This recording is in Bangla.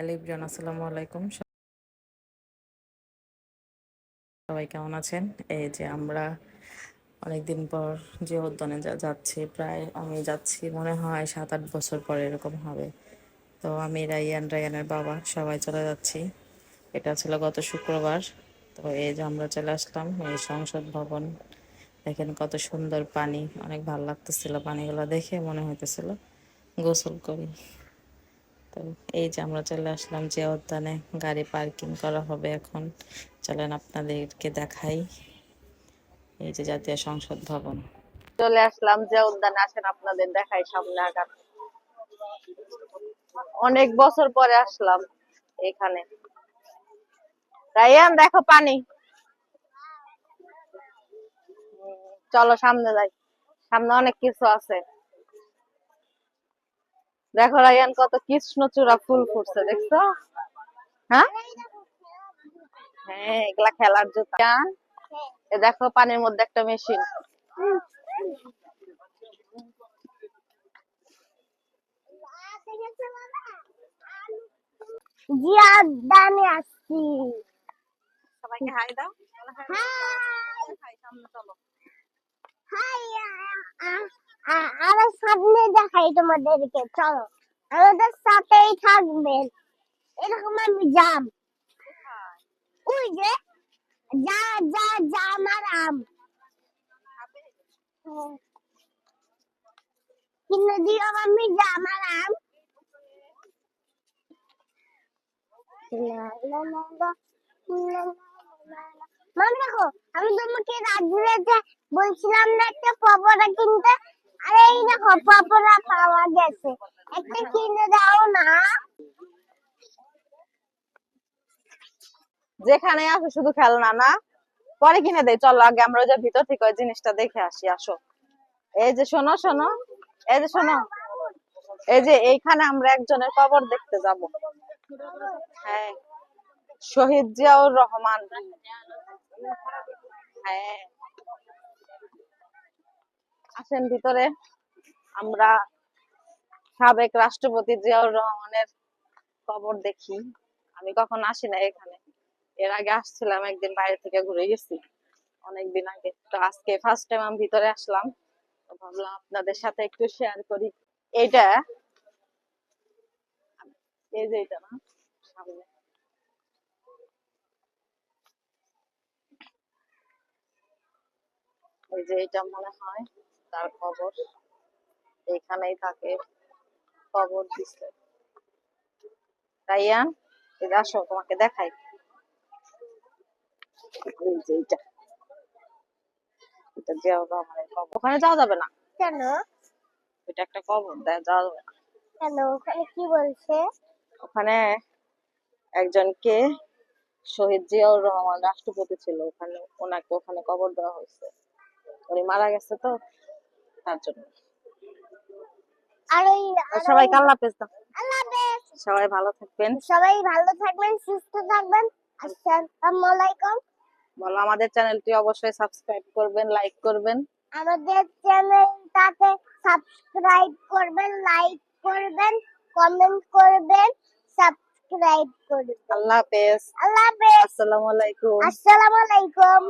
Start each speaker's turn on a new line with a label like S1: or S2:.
S1: আলিফজান আসসালামু আলাইকুম। সবাই কেমন আছেন? এই যে আমরা অনেকদিন পর যে উদ্যানে যাচ্ছি, প্রায় আমি যাচ্ছি মনে হয় সাত আট বছর পর এরকম হবে। তো আমি রায়ান, রায়ানের বাবা, সবাই চলে যাচ্ছি। এটা ছিল গত শুক্রবার। তো এই যে আমরা চলে আসলাম এই সংসদ ভবন। দেখেন কত সুন্দর পানি, অনেক ভালো লাগতেছিল পানিগুলো দেখে, মনে হইতেছিল গোসল করি। তো এই যে আমরা চলে আসলাম যে উদ্যানে গাড়ি পার্কিং করা হবে এখন। চলেন আপনাদেরকে দেখাই এই যে জাতীয় সংসদ ভবন।
S2: চলে আসলাম যে উদ্যানে আসেন আপনাদের দেখাই সামনে আগান। অনেক বছর পরে আসলাম এখানে। রাইয়ান দেখো পানি। চলো সামনে যাই। সামনে অনেক কিছু আছে। দেখো রাইয়ান কত কৃষ্ণচূড়া ফুল ফুটছে দেখছ? হ্যাঁ? হ্যাঁ এগুলা খেলার জুতা। এ দেখো পানির মধ্যে একটা মেশিন।
S3: আসছি।
S2: সবাইকে হাই দাও।
S3: হাই। আরও সামনে দেখাই তোমাদেরকে, চলো। আমাদের সাথেই থাকবেন। এরকম আমি জাম। ওই যে, যা যা জাম আর আম। দিও আমি জাম আর আম। মামি দেখো, আমি তোমাকে রাজুরে বলছিলাম না একটা পপোড়া কিনতে? আরে এই দেখো পপোড়া পাওয়া গেছে। একটা কিনে দাও না।
S2: যেখানে আছে শুধু খেলনা, না? পরে কিনে দেয় চলো আগে আমরা যে ভিতর থেকে জিনিসটা দেখে আসি, আসো। এই যে শোনো শোনো। এই যে শোনো। এই যে এইখানে আমরা একজনের কবর দেখতে যাব। হ্যাঁ। শহীদ জিয়াউর রহমান। হ্যাঁ। আসেন ভিতরে। আমরা সাবেক রাষ্ট্রপতি জিয়াউর রহমানের কবর দেখি। আমি কখন আসি না এখানে। এর আগে আসছিলাম একদিন বাইরে থেকে ঘুরে গেছি। অনেকদিন আগে। তো আজকে ফার্স্ট টাইম আমি ভিতরে আসলাম। ভাবলাম আপনাদের সাথে একটু শেয়ার করি। এইটা, এই যে এটা না, সামনে। এই যে এটা মনে হয়। তার খবর। এইখানেই থাকে খবর দিচ্ছে রাইয়ান আসো তোমাকে দেখাই। ওখানে যাওয়া যাবে না?
S3: কেন?
S2: এটা একটা কবর দেয় যাওয়া যাবে না।
S3: কেন? ওখানে কি বলছে?
S2: ওখানে একজনকে শহীদ জিয়াউর রহমান রাষ্ট্রপতি ছিল। ওখানে ওনাকে ওখানে কবর দেওয়া হয়েছে। উনি মারা গেছে তো। তার জন্য।
S3: আর ওই
S2: আর আল্লাহ হাফেজ দাও।
S3: আল্লাহ হাফেজ।
S2: সবাই ভালো থাকবেন।
S3: সবাই ভালো থাকবেন সুস্থ থাকবেন। আসসালামু আলাইকুম।
S2: বলো আমাদের চ্যানেলটি অবশ্যই সাবস্ক্রাইব করবেন লাইক করবেন।
S3: আমাদের চ্যানেলটাকে সাবস্ক্রাইব করবেন লাইক করবেন কমেন্ট করবেন সাবস্ক্রাইব করবেন।
S2: আল্লাহ হাফেজ।
S3: আল্লাহ হাফেজ।
S2: আসসালামু আলাইকুম।
S3: আসসালামু আলাইকুম।